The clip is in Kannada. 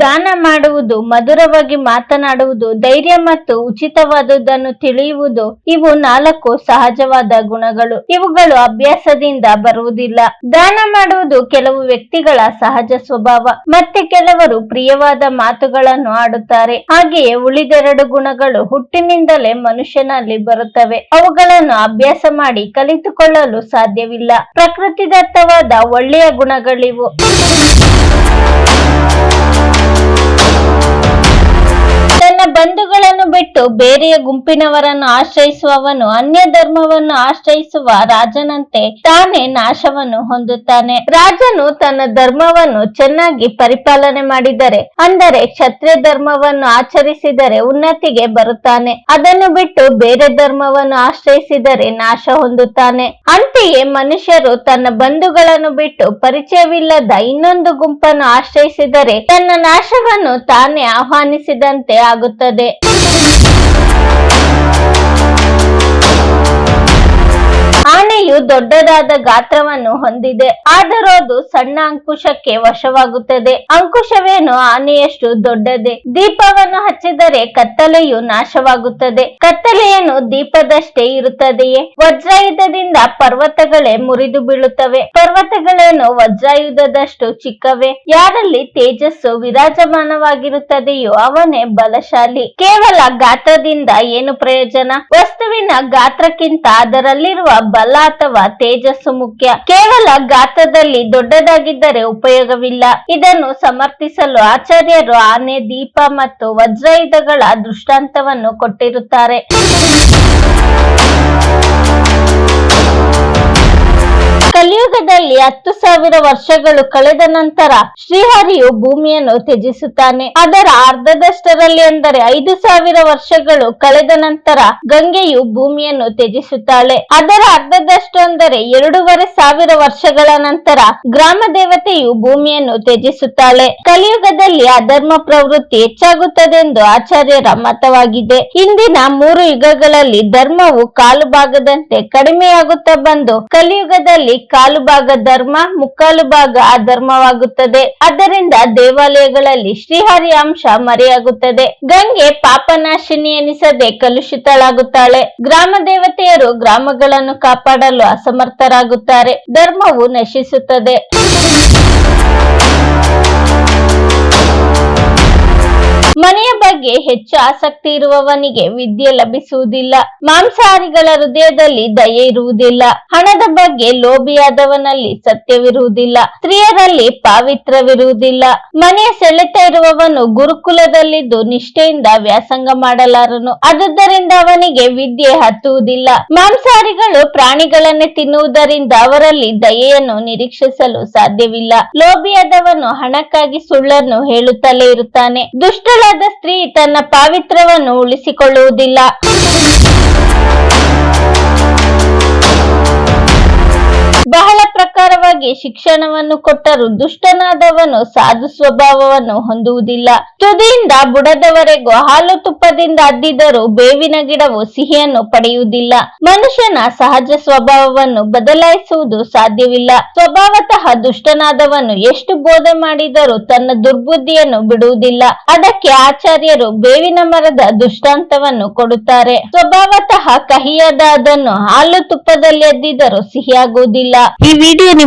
ದಾನ ಮಾಡುವುದು, ಮಧುರವಾಗಿ ಮಾತನಾಡುವುದು, ಧೈರ್ಯ ಮತ್ತು ಉಚಿತವಾದುದನ್ನು ತಿಳಿಯುವುದು, ಇವು ನಾಲ್ಕು ಸಹಜವಾದ ಗುಣಗಳು. ಇವುಗಳು ಅಭ್ಯಾಸದಿಂದ ಬರುವುದಿಲ್ಲ. ದಾನ ಮಾಡುವುದು ಕೆಲವು ವ್ಯಕ್ತಿಗಳ ಸಹಜ ಸ್ವಭಾವ. ಮತ್ತೆ ಕೆಲವರು ಪ್ರಿಯವಾದ ಮಾತುಗಳನ್ನು ಆಡುತ್ತಾರೆ. ಹಾಗೆಯೇ ಉಳಿದೆರಡು ಗುಣಗಳು ಹುಟ್ಟಿನಿಂದಲೇ ಮನುಷ್ಯನಲ್ಲಿ ಬರುತ್ತವೆ. ಅವುಗಳನ್ನು ಅಭ್ಯಾಸ ಮಾಡಿ ಕಲಿತುಕೊಳ್ಳಲು ಸಾಧ್ಯವಿಲ್ಲ. ಪ್ರಕೃತಿದತ್ತವಾದ ಒಳ್ಳೆಯ ಗುಣಗಳಿವು. ಬಿಟ್ಟು ಬೇರೆಯ ಗುಂಪಿನವರನ್ನು ಆಶ್ರಯಿಸುವವನು ಅನ್ಯ ಧರ್ಮವನ್ನು ಆಶ್ರಯಿಸುವ ರಾಜನಂತೆ ತಾನೇ ನಾಶವನ್ನು ಹೊಂದುತ್ತಾನೆ. ರಾಜನು ತನ್ನ ಧರ್ಮವನ್ನು ಚೆನ್ನಾಗಿ ಪರಿಪಾಲನೆ ಮಾಡಿದರೆ, ಅಂದರೆ ಕ್ಷತ್ರಿಯ ಧರ್ಮವನ್ನು ಆಚರಿಸಿದರೆ ಉನ್ನತಿಗೆ ಬರುತ್ತಾನೆ. ಅದನ್ನು ಬಿಟ್ಟು ಬೇರೆ ಧರ್ಮವನ್ನು ಆಶ್ರಯಿಸಿದರೆ ನಾಶ ಹೊಂದುತ್ತಾನೆ. ಅಂತೆಯೇ ಮನುಷ್ಯರು ತನ್ನ ಬಂಧುಗಳನ್ನು ಬಿಟ್ಟು ಪರಿಚಯವಿಲ್ಲದ ಇನ್ನೊಂದು ಗುಂಪನ್ನು ಆಶ್ರಯಿಸಿದರೆ ತನ್ನ ನಾಶವನ್ನು ತಾನೇ ಆಹ್ವಾನಿಸಿದಂತೆ ಆಗುತ್ತದೆ. ఆన్లైన్ ಆನೆಯು ದೊಡ್ಡದಾದ ಗಾತ್ರವನ್ನು ಹೊಂದಿದೆ. ಆದರೂ ಅದು ಸಣ್ಣ ಅಂಕುಶಕ್ಕೆ ವಶವಾಗುತ್ತದೆ. ಅಂಕುಶವೇನು ಆನೆಯಷ್ಟು ದೊಡ್ಡದೆ. ದೀಪವನ್ನು ಹಚ್ಚಿದರೆ ಕತ್ತಲೆಯು ನಾಶವಾಗುತ್ತದೆ. ಕತ್ತಲೆಯನ್ನು ದೀಪದಷ್ಟೇ ಇರುತ್ತದೆಯೇ? ವಜ್ರಾಯುಧದಿಂದ ಪರ್ವತಗಳೇ ಮುರಿದು ಬೀಳುತ್ತವೆ. ಪರ್ವತಗಳೇನು ವಜ್ರಾಯುಧದಷ್ಟು ಚಿಕ್ಕವೆ. ಯಾರಲ್ಲಿ ತೇಜಸ್ಸು ವಿರಾಜಮಾನವಾಗಿರುತ್ತದೆಯೋ ಅವನೇ ಬಲಶಾಲಿ. ಕೇವಲ ಗಾತ್ರದಿಂದ ಏನು ಪ್ರಯೋಜನ? ವಸ್ತುವಿನ ಗಾತ್ರಕ್ಕಿಂತ ಅದರಲ್ಲಿರುವ ಬಲ ಅಥವಾ ತೇಜಸ್ಸು ಮುಖ್ಯ. ಕೇವಲ ಗಾತ್ರದಲ್ಲಿ ದೊಡ್ಡದಾಗಿದ್ದರೆ ಉಪಯೋಗವಿಲ್ಲ. ಇದನ್ನು ಸಮರ್ಥಿಸಲು ಆಚಾರ್ಯರು ಆನೆ, ದೀಪ ಮತ್ತು ವಜ್ರಯುಧಗಳ ದೃಷ್ಟಾಂತವನ್ನು ಕೊಟ್ಟಿರುತ್ತಾರೆ. ಕಲಿಯುಗದಲ್ಲಿ ಹತ್ತು ಸಾವಿರ ವರ್ಷಗಳು ಕಳೆದ ನಂತರ ಶ್ರೀಹರಿಯು ಭೂಮಿಯನ್ನು ತ್ಯಜಿಸುತ್ತಾನೆ. ಅದರ ಅರ್ಧದಷ್ಟರಲ್ಲಿ ಅಂದರೆ ಐದು ಸಾವಿರ ವರ್ಷಗಳು ಕಳೆದ ನಂತರ ಗಂಗೆಯು ಭೂಮಿಯನ್ನು ತ್ಯಜಿಸುತ್ತಾಳೆ. ಅದರ ಅರ್ಧದಷ್ಟು ಅಂದರೆ ಎರಡೂವರೆ ಸಾವಿರ ವರ್ಷಗಳ ನಂತರ ಗ್ರಾಮ ದೇವತೆಯು ಭೂಮಿಯನ್ನು ತ್ಯಜಿಸುತ್ತಾಳೆ. ಕಲಿಯುಗದಲ್ಲಿ ಅಧರ್ಮ ಪ್ರವೃತ್ತಿ ಹೆಚ್ಚಾಗುತ್ತದೆಂದು ಆಚಾರ್ಯರ ಮತವಾಗಿದೆ. ಇಂದಿನ ಮೂರು ಯುಗಗಳಲ್ಲಿ ಧರ್ಮವು ಕಾಲು ಭಾಗದಂತೆ ಕಡಿಮೆಯಾಗುತ್ತಾ ಬಂದು ಕಲಿಯುಗದಲ್ಲಿ ಕಾಲು ಭಾಗ ಧರ್ಮ, ಮುಕ್ಕಾಲು ಭಾಗ ಅಧರ್ಮವಾಗುತ್ತದೆ. ಅದರಿಂದ ದೇವಾಲಯಗಳಲ್ಲಿ ಶ್ರೀಹರಿ ಅಂಶ ಮರೆಯಾಗುತ್ತದೆ. ಗಂಗೆ ಪಾಪನಾಶಿನಿ ಎನಿಸದೆ ಕಲುಷಿತಳಾಗುತ್ತಾಳೆ. ಗ್ರಾಮ ದೇವತೆಯರು ಗ್ರಾಮಗಳನ್ನು ಕಾಪಾಡಲು ಅಸಮರ್ಥರಾಗುತ್ತಾರೆ. ಧರ್ಮವು ನಶಿಸುತ್ತದೆ. ಮನೆಯ ಬಗ್ಗೆ ಹೆಚ್ಚು ಆಸಕ್ತಿ ಇರುವವನಿಗೆ ವಿದ್ಯೆ ಲಭಿಸುವುದಿಲ್ಲ. ಮಾಂಸಾಹಾರಿಗಳ ಹೃದಯದಲ್ಲಿ ದಯೆ ಇರುವುದಿಲ್ಲ. ಹಣದ ಬಗ್ಗೆ ಲೋಭಿಯಾದವನಲ್ಲಿ ಸತ್ಯವಿರುವುದಿಲ್ಲ. ಸ್ತ್ರೀಯರಲ್ಲಿ ಪಾವಿತ್ರವಿರುವುದಿಲ್ಲ. ಮನೆಯ ಸೆಳೆತ ಇರುವವನು ಗುರುಕುಲದಲ್ಲಿದ್ದು ನಿಷ್ಠೆಯಿಂದ ವ್ಯಾಸಂಗ ಮಾಡಲಾರನು. ಅದುದರಿಂದ ಅವನಿಗೆ ವಿದ್ಯೆ ಹತ್ತುವುದಿಲ್ಲ. ಮಾಂಸಾಹಾರಿಗಳು ಪ್ರಾಣಿಗಳನ್ನೇ ತಿನ್ನುವುದರಿಂದ ಅವರಲ್ಲಿ ದಯೆಯನ್ನು ನಿರೀಕ್ಷಿಸಲು ಸಾಧ್ಯವಿಲ್ಲ. ಲೋಭಿಯಾದವನು ಹಣಕ್ಕಾಗಿ ಸುಳ್ಳನ್ನು ಹೇಳುತ್ತಲೇ ಇರುತ್ತಾನೆ. ದುಷ್ಟಳಾದ ಸ್ತ್ರೀ ತನ್ನ ಪಾವಿತ್ರವನ್ನು ಉಳಿಸಿಕೊಳ್ಳುವುದಿಲ್ಲ. ಬಹಳ ಪ್ರಕಾರವಾಗಿ ಶಿಕ್ಷಣವನ್ನು ಕೊಟ್ಟರೂ ದುಷ್ಟನಾದವನು ಸಾಧು ಸ್ವಭಾವವನ್ನು ಹೊಂದುವುದಿಲ್ಲ. ತುದಿಯಿಂದ ಬುಡದವರೆಗೂ ಹಾಲು ತುಪ್ಪದಿಂದ ಅದ್ದಿದರೂ ಬೇವಿನ ಗಿಡವು ಸಿಹಿಯನ್ನು ಪಡೆಯುವುದಿಲ್ಲ. ಮನುಷ್ಯನ ಸಹಜ ಸ್ವಭಾವವನ್ನು ಬದಲಾಯಿಸುವುದು ಸಾಧ್ಯವಿಲ್ಲ. ಸ್ವಭಾವತಃ ದುಷ್ಟನಾದವನು ಎಷ್ಟು ಬೋಧೆ ಮಾಡಿದರೂ ತನ್ನ ದುರ್ಬುದ್ಧಿಯನ್ನು ಬಿಡುವುದಿಲ್ಲ. ಅದಕ್ಕೆ ಆಚಾರ್ಯರು ಬೇವಿನ ಮರದ ದುಷ್ಟಾಂತವನ್ನು ಕೊಡುತ್ತಾರೆ. ಸ್ವಭಾವತಃ ಕಹಿಯಾದ ಅದನ್ನು ಹಾಲು ತುಪ್ಪದಲ್ಲಿ ಅದ್ದಿದರೂ ಸಿಹಿಯಾಗುವುದಿಲ್ಲ. ಈ ವಿಡಿಯೋ